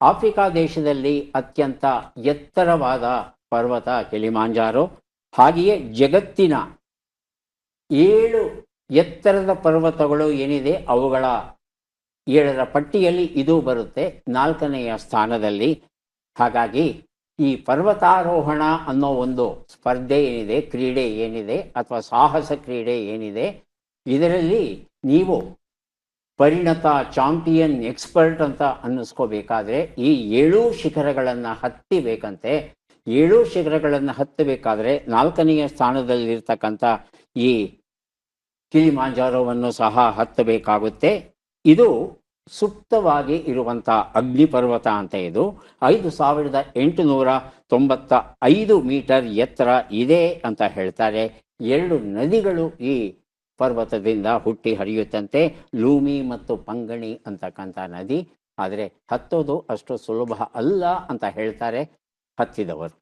Africa ದೇಶದಲ್ಲಿ ಅತ್ಯಂತ ಎತ್ತರವಾದ ಪರ್ವತ ಕೆಲಿಮಾಂಜಾರು, ಹಾಗೆಯೇ ಜಗತ್ತಿನ ಏಳು ಎತ್ತರದ ಪರ್ವತಗಳು ಏನಿದೆ ಅವುಗಳ ಏಳರ ಪಟ್ಟಿಯಲ್ಲಿ ಇದು ಬರುತ್ತೆ, ನಾಲ್ಕನೆಯ ಸ್ಥಾನದಲ್ಲಿ. ಹಾಗಾಗಿ ಈ ಪರ್ವತಾರೋಹಣ ಅನ್ನೋ ಒಂದು ಸ್ಪರ್ಧೆ ಏನಿದೆ, ಕ್ರೀಡೆ ಏನಿದೆ ಅಥವಾ ಸಾಹಸ ಕ್ರೀಡೆ ಏನಿದೆ, ಇದರಲ್ಲಿ ನೀವು ಪರಿಣತ ಚಾಂಪಿಯನ್ ಎಕ್ಸ್ಪರ್ಟ್ ಅಂತ ಅನ್ನಿಸ್ಕೋಬೇಕಾದ್ರೆ ಈ ಏಳು ಶಿಖರಗಳನ್ನು ಹತ್ತಿಬೇಕಂತೆ. ಏಳು ಶಿಖರಗಳನ್ನು ಹತ್ತಬೇಕಾದ್ರೆ ನಾಲ್ಕನೆಯ ಸ್ಥಾನದಲ್ಲಿರ್ತಕ್ಕಂಥ ಈ ಕಿಲಿಮಾಂಜಾರೋವನ್ನು ಸಹ ಹತ್ತಬೇಕಾಗುತ್ತೆ. ಇದು ಸುಪ್ತವಾಗಿ ಇರುವಂಥ ಅಗ್ನಿಪರ್ವತ ಅಂತ ಇದು. ಐದು ಸಾವಿರದ ಎಂಟುನೂರ ತೊಂಬತ್ತ ಐದು ಮೀಟರ್ ಎತ್ತರ ಇದೆ ಅಂತ ಹೇಳ್ತಾರೆ. ಎರಡು ನದಿಗಳು ಈ ಪರ್ವತದಿಂದ ಹುಟ್ಟಿ ಹರಿಯುತ್ತಂತೆ ಲೂಮಿ ಮತ್ತು ಪಂಗಣಿ ಅಂತಕ್ಕಂಥ ನದಿ. ಆದರೆ ಹತ್ತೋದು ಅಷ್ಟು ಸುಲಭ ಅಲ್ಲ ಅಂತ ಹೇಳ್ತಾರೆ ಹತ್ತಿದವರು.